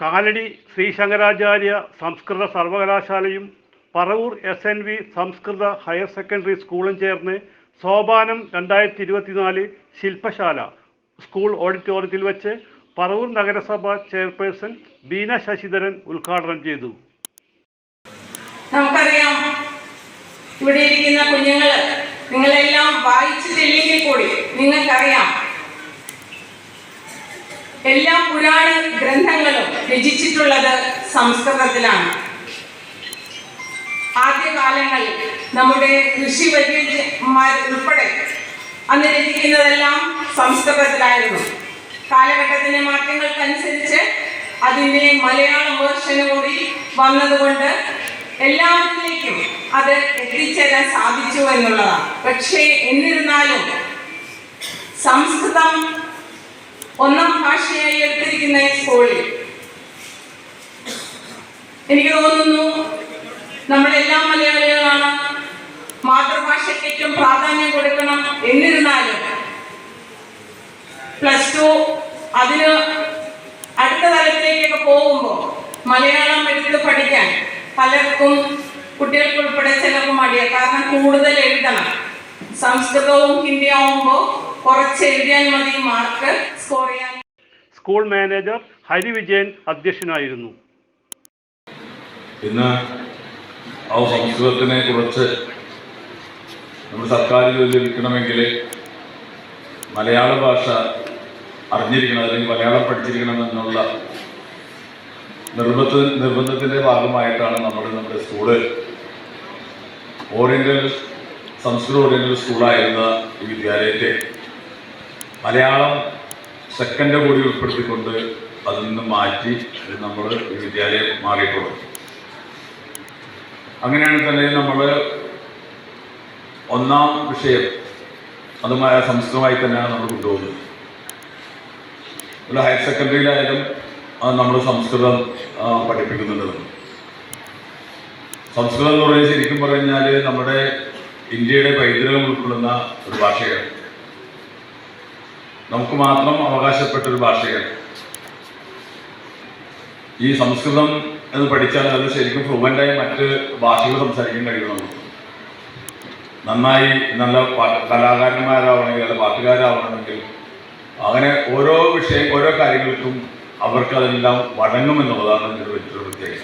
കാലടി ശ്രീ ശങ്കരാചാര്യ സംസ്കൃത സർവകലാശാലയും Paravur S N V Sanskrit higher secondary സ്കൂളും ചേർന്ന് സോപാനം രണ്ടായിരത്തി ഇരുപത്തിനാല് ശില്പശാല സ്കൂൾ ഓഡിറ്റോറിയത്തിൽ വെച്ച് പറവൂർ നഗരസഭ ചെയർപേഴ്സൺ ബീന ശശിധരൻ ഉദ്ഘാടനം ചെയ്തു. നമുക്കറിയാം ഇവിടെ ഇരിക്കുന്ന കുഞ്ഞുങ്ങൾ നിങ്ങളെല്ലാം വായിച്ചിട്ടില്ലെങ്കിൽ കൂടി നിങ്ങൾക്കറിയാം എല്ലാ പുരാണ ഗ്രന്ഥങ്ങളും രചിച്ചിട്ടുള്ളത് സംസ്കൃതത്തിലാണ്. ആദ്യകാലങ്ങളിൽ നമ്മുടെ കൃഷി വൈദ്യന്മാർ ഉൾപ്പെടെ അന്ന് രചിക്കുന്നതെല്ലാം സംസ്കൃതത്തിലായിരുന്നു. കാലഘട്ടത്തിന്റെ മാറ്റങ്ങൾക്കനുസരിച്ച് അതിന്റെ മലയാളം വേർഷന് കൂടി വന്നതുകൊണ്ട് എല്ലാവരിലേക്കും അത് എത്തിച്ചേരാൻ സാധിച്ചു എന്നുള്ളതാണ്. പക്ഷേ എന്നിരുന്നാലും സംസ്കൃതം ഒന്നാം ഭാഷയായി എടുത്തിരിക്കുന്ന സ്കൂളിൽ എനിക്ക് തോന്നുന്നു നമ്മളെല്ലാം മലയാളികളാണ് മാതൃഭാഷയ്ക്ക് ഏറ്റവും പ്രാധാന്യം കൊടുക്കണം എന്നിരുന്നാലും പ്ലസ് ടു അതിന് അടുത്ത തലത്തിലേക്കൊക്കെ പോകുമ്പോൾ മലയാളം എടുത്ത് പഠിക്കാൻ പലർക്കും കുട്ടികൾക്ക് ഉൾപ്പെടെ ചിലർക്ക് മടിയാണ് കാരണം കൂടുതൽ എഴുതണം. സംസ്കൃതവും ഹിന്ദി ആവുമ്പോൾ കുറച്ച് എഴുതിയാൽ മതി മാർക്ക് സ്കോർ ചെയ്യാൻ. സ്കൂൾ മാനേജർ ഹരിവിജയൻ അധ്യക്ഷനായിരുന്നു. ഇന്ന് ആ സംസ്കൃതത്തിനെ കുറിച്ച് നമ്മൾ സർക്കാരിൽ ലഭിക്കണമെങ്കിൽ മലയാള ഭാഷ അറിഞ്ഞിരിക്കണം അല്ലെങ്കിൽ മലയാളം പഠിച്ചിരിക്കണം എന്നുള്ള നിർബന്ധ നിർബന്ധത്തിന്റെ ഭാഗമായിട്ടാണ് നമ്മൾ നമ്മുടെ സ്കൂൾ ഓറിയന്റൽ സംസ്കൃത ഓറിയന്റൽ സ്കൂളായിരുന്ന ഈ വിദ്യാലയത്തെ മലയാളം സെക്കൻഡ് കൂടി ഉൾപ്പെടുത്തിക്കൊണ്ട് അതിൽ നിന്ന് മാറ്റി നമ്മൾ ഈ വിദ്യാലയം മാറിയിട്ടുള്ളത് അങ്ങനെയാണെങ്കിൽ തന്നെ നമ്മൾ ഒന്നാം വിഷയം അതുമായ സംസ്കൃതമായി തന്നെയാണ് നമ്മൾ കൊണ്ടുപോകുന്നത്. ഒരു ഹയർ സെക്കൻഡറിയിലായാലും നമ്മൾ സംസ്കൃതം പഠിപ്പിക്കുന്നുണ്ട്. സംസ്കൃതം എന്ന് പറയുന്നത് ശരിക്കും പറഞ്ഞാൽ നമ്മുടെ ഇന്ത്യയുടെ പൈതൃകം ഉൾക്കൊള്ളുന്ന ഒരു ഭാഷയാണ്. നമുക്ക് മാത്രം അവകാശപ്പെട്ടൊരു ഭാഷയാണ്. ഈ സംസ്കൃതം എന്ന് പഠിച്ചാൽ അത് ശരിക്കും ഫ്ലുവന്റായി മറ്റ് ഭാഷകൾ സംസാരിക്കാൻ കഴിയും നമുക്ക് നന്നായി നല്ല പാട്ട് കലാകാരന്മാരാവണമെങ്കിൽ അല്ല പാട്ടുകാരാവണമെങ്കിൽ അങ്ങനെ ഓരോ വിഷയം ഓരോ കാര്യങ്ങൾക്കും അവർക്ക് അതെല്ലാം വഴങ്ങുമെന്നുള്ളതാണ് ഒരു വലിയൊരു പ്രത്യേകത.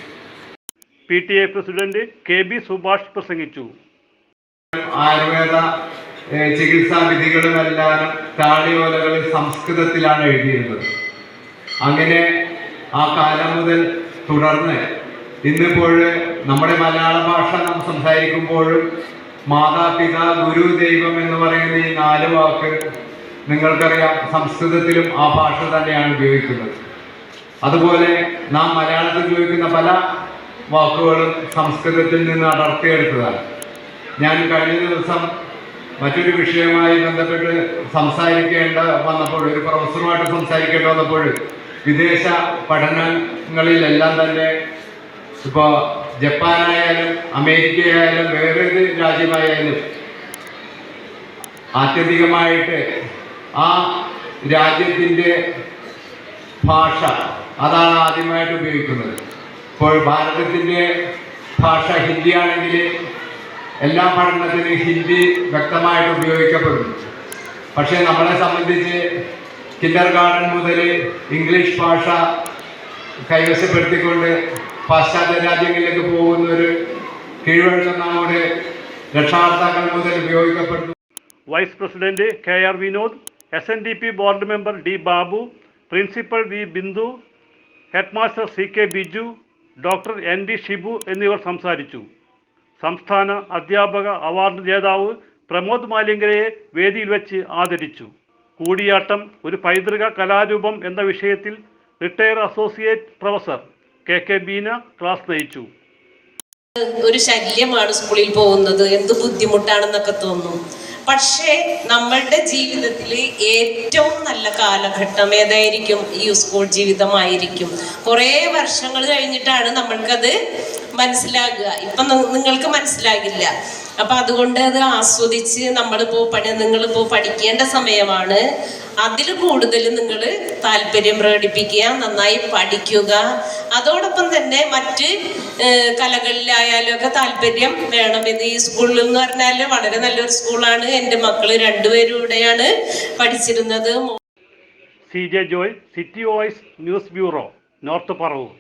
P T A president K B Subhash പ്രസംഗിച്ചു. ആയുർവേദ ചികിത്സാ വിധികളുമെല്ലാം താളിയോലകളിൽ സംസ്കൃതത്തിലാണ് എഴുതിയിരുന്നത്. അങ്ങനെ ആ കാലം മുതൽ തുടർന്ന് ഇന്നിപ്പോൾ നമ്മുടെ മലയാള ഭാഷ നാം സംസാരിക്കുമ്പോഴും മാതാപിതാ ഗുരു ദൈവം എന്ന് പറയുന്ന ഈ നാല് വാക്ക് നിങ്ങൾക്കറിയാം സംസ്കൃതത്തിലും ആ ഭാഷ തന്നെയാണ് ഉപയോഗിക്കുന്നത്. അതുപോലെ നാം മലയാളത്തിൽ ഉപയോഗിക്കുന്ന പല വാക്കുകളും സംസ്കൃതത്തിൽ നിന്ന് അടർത്തിയെടുത്തതാണ്. ഞാൻ കഴിഞ്ഞ ദിവസം മറ്റൊരു വിഷയവുമായി ബന്ധപ്പെട്ട് സംസാരിക്കേണ്ട വന്നപ്പോൾ ഒരു പ്രൊഫസറുമായിട്ട് സംസാരിക്കേണ്ട വന്നപ്പോൾ വിദേശ പഠനങ്ങളിലെല്ലാം തന്നെ ഇപ്പോൾ ജപ്പാനായാലും അമേരിക്കയായാലും വേറെ ഏത് രാജ്യമായാലും ആത്യന്തികമായിട്ട് ആ രാജ്യത്തിന്റെ ഭാഷ അതാണ് ആദ്യമായിട്ട് ഉപയോഗിക്കുന്നത്. ഇപ്പോൾ ഭാരതത്തിന്റെ ഭാഷ ഹിന്ദിയാണെങ്കിൽ എല്ലാ പഠനത്തിനും ഹിന്ദി വ്യക്തമായിട്ട് ഉപയോഗിക്കപ്പെടുന്നു. പക്ഷേ നമ്മളെ സംബന്ധിച്ച് കിൻഡർ ഗാർഡൻ മുതൽ ഇംഗ്ലീഷ് ഭാഷ കൈവശപ്പെടുത്തിക്കൊണ്ട് പാശ്ചാത്യ രാജ്യങ്ങളിലേക്ക് പോകുന്ന ഒരു കീഴ്വഴക്കം നമ്മുടെ രക്ഷാകർത്താക്കൾ മുതൽ ഉപയോഗിക്കപ്പെടുന്നു. Vice president K R Vinod S N D P board member D Babu principal V Bindu headmaster C K Biju doctor N D Shibu എന്നിവർ സംസാരിച്ചു. സംസ്ഥാന അധ്യാപക അവാർഡ് ജേതാവ് പ്രമോദ് മാലിംഗരയെ വേദിയിൽ വെച്ച് ആദരിച്ചു. കൂടിയാട്ടം ഒരു പൈതൃക കലാരൂപം എന്ന വിഷയത്തിൽ retire associate professor K K Beena class നയിച്ചു. ഒരു ശല്യമാണ് സ്കൂളിൽ പോകുന്നത്. എന്ത് ബുദ്ധിമുട്ടാണെന്നൊക്കെ തോന്നും. പക്ഷേ നമ്മളുടെ ജീവിതത്തിലെ ഏറ്റവും നല്ല കാലഘട്ടം ഏതായിരിക്കും? ഈ സ്കൂൾ ജീവിതമായിരിക്കും. കുറേ വർഷങ്ങൾ കഴിഞ്ഞിട്ടാണ് നമ്മൾക്കത് മനസ്സിലാകുക. ഇപ്പം നിങ്ങൾക്ക് മനസ്സിലാകില്ല. അപ്പൊ അതുകൊണ്ട് അത് ആസ്വദിച്ച് നമ്മളിപ്പോ പണി നിങ്ങളിപ്പോ പഠിക്കേണ്ട സമയമാണ്. അതിൽ കൂടുതൽ നിങ്ങൾ താല്പര്യം പ്രകടിപ്പിക്കുക നന്നായി പഠിക്കുക. അതോടൊപ്പം തന്നെ മറ്റ് കലകളിലായാലും ഒക്കെ താല്പര്യം വേണം ഇത് ഈ സ്കൂളിൽ എന്ന് പറഞ്ഞാൽ വളരെ നല്ലൊരു സ്കൂളാണ്. എന്റെ മക്കൾ രണ്ടുപേരും ഇവിടെയാണ് പഠിച്ചിരുന്നത്. C J Joy City Voice News bureau North Paravur.